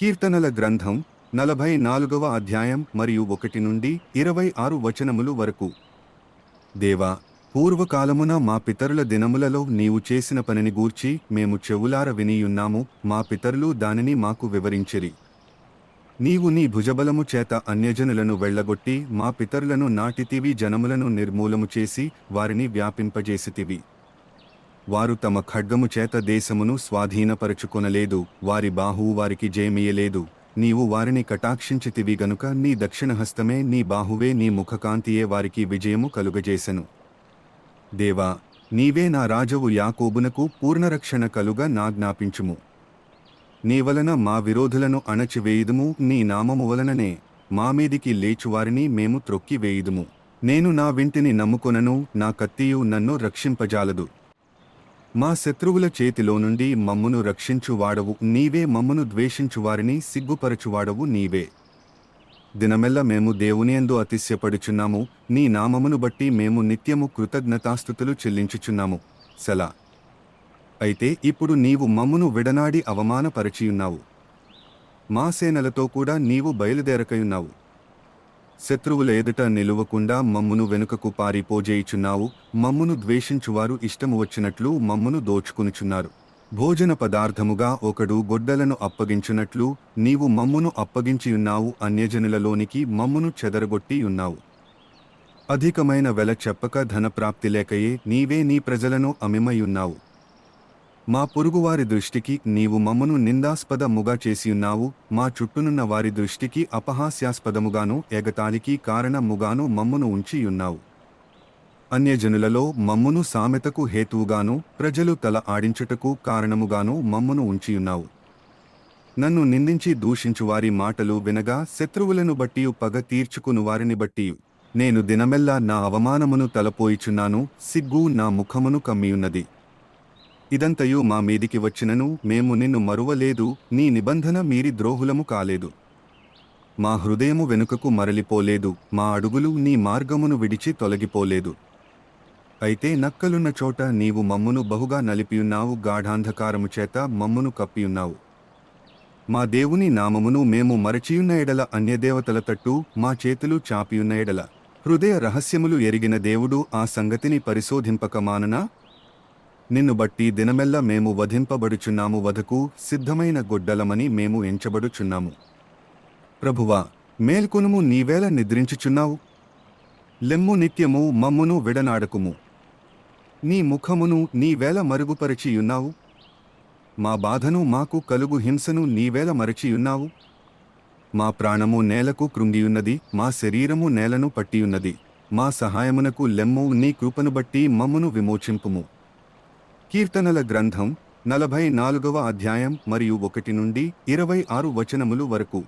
కీర్తనల గ్రంథం నలభై నాలుగవ అధ్యాయం మరియు ఒకటి నుండి ఇరవై ఆరు వచనములు వరకు. దేవా పూర్వకాలమున మా పితరుల దినములలో నీవు చేసిన పనిని గూర్చి మేము చెవులార వినియున్నాము మా పితరులు దానిని మాకు వివరించిరి. నీవు నీ భుజబలము చేత అన్యజనులను వెళ్ళగొట్టి మా పితరులను నాటితివి జనములను నిర్మూలము చేసి వారిని వ్యాపింపజేసితివి. వారు తమ ఖడ్గము చేత దేశమును స్వాధీనపరచుకొనలేదు వారి బాహువు వారికి జయమియలేదు. నీవు వారిని కటాక్షించితివి గనుక నీ దక్షిణ హస్తమే నీ బాహువే నీ ముఖకాంతియే వారికి విజయము కలుగజేసెను. దేవా నీవే నా రాజవు యాకోబునకు పూర్ణరక్షణ కలుగ నాజ్ఞాపించుము నీ వలన మా విరోధులను అణచివేయుదుము నీ నామము వలననే మా మీదికి లేచువారిని మేము త్రొక్కివేయుదుము. నేను నా వింటిని నమ్ముకొనను నా కత్తియు నన్ను రక్షింపజాలదు. మా శత్రువుల చేతిలో నుండి మమ్మును రక్షించువాడవు నీవే మమ్మును ద్వేషించువారిని సిగ్గుపరచువాడవు నీవే. దినమెల్ల మేము దేవునియందు అతిశయపడుచున్నాము నీ నామమును బట్టి మేము నిత్యము కృతజ్ఞతాస్థుతులు చెల్లించుచున్నాము. సెలా. అయితే ఇప్పుడు నీవు మమ్మును విడనాడి అవమానపరచియున్నావు. మా సేనలతో కూడా నీవు బయలుదేరకయున్నావు. శత్రువుల ఎదుట నిలువకుండా మమ్మును వెనుకకు పారిపోజేయుచున్నావు. మమ్మును ద్వేషించువారు ఇష్టము వచ్చినట్లు మమ్మును దోచుకునుచున్నారు. భోజన పదార్థముగా ఒకడు గొడ్డలను అప్పగించున్నట్లు నీవు మమ్మును అప్పగించియున్నావు. అన్యజనులలోనికి మమ్మును చెదరగొట్టియున్నావు అధికమైన వెల చెప్పక ధనప్రాప్తి లేకయే నీవే నీ ప్రజలను అమిమయున్నావు. మా పొరుగువారి దృష్టికి నీవు మమ్మను నిందాస్పదముగా చేసియున్నావు మా చుట్టూనున్న వారి దృష్టికి అపహాస్యాస్పదముగాను ఎగతాళికి కారణముగాను మమ్మును ఉంచియున్నావు. అన్యజనులలో మమ్మును సామెతకు హేతువుగాను ప్రజలు తల ఆడించుటకు కారణముగాను మమ్మును ఉంచియున్నావు. నన్ను నిందించి దూషించువారి మాటలు వినగా శత్రువులను బట్టి పగ తీర్చుకును వారిని బట్టి నేను దినమెల్లా నా అవమానమును తలపోయిచున్నాను సిగ్గు నా ముఖమును కమ్మియున్నది. ఇదంతయు మా మీదికి వచ్చినను మేము నిన్ను మరువలేదు నీ నిబంధన మీరి ద్రోహులము కాలేదు. మా హృదయము వెనుకకు మరలిపోలేదు మా అడుగులు నీ మార్గమును విడిచి తొలగిపోలేదు. అయితే నక్కలున్న చోట నీవు మమ్మును బహుగా నలిపియున్నావు గాఢాంధకారము చేత మమ్మును కప్పియున్నావు. మా దేవుని నామమును మేము మరచియున్న ఎడల అన్యదేవతల తట్టు మా చేతులు చాపియున్న ఎడల. హృదయ రహస్యములు ఎరిగిన దేవుడు ఆ సంగతిని పరిశోధింపక మాననా నిన్ను బట్టి దినమెల్ల మేము వధింపబడుచున్నాము వధకు సిద్ధమైన గొడ్డలమని మేము ఎంచబడుచున్నాము. ప్రభువా మేల్కొనుము నీవేళ నిద్రించుచున్నావు? లెమ్ము నిత్యము మమ్మును విడనాడకుము. నీ ముఖమును నీవేళ మరుగుపరిచియున్నావు? మా బాధను మాకు కలుగు హింసను నీవేళ మరచియున్నావు? మా ప్రాణము నేలకు కృంగియున్నది మా శరీరము నేలను పట్టియున్నది మా సహాయమునకు లెమ్ము నీ కృపను బట్టి మమ్మును విమోచింపుము. కీర్తనల గ్రంథం నలభై నాలుగవ అధ్యాయం మరియు ఒకటి నుండి ఇరవై ఆరు వచనములు వరకు.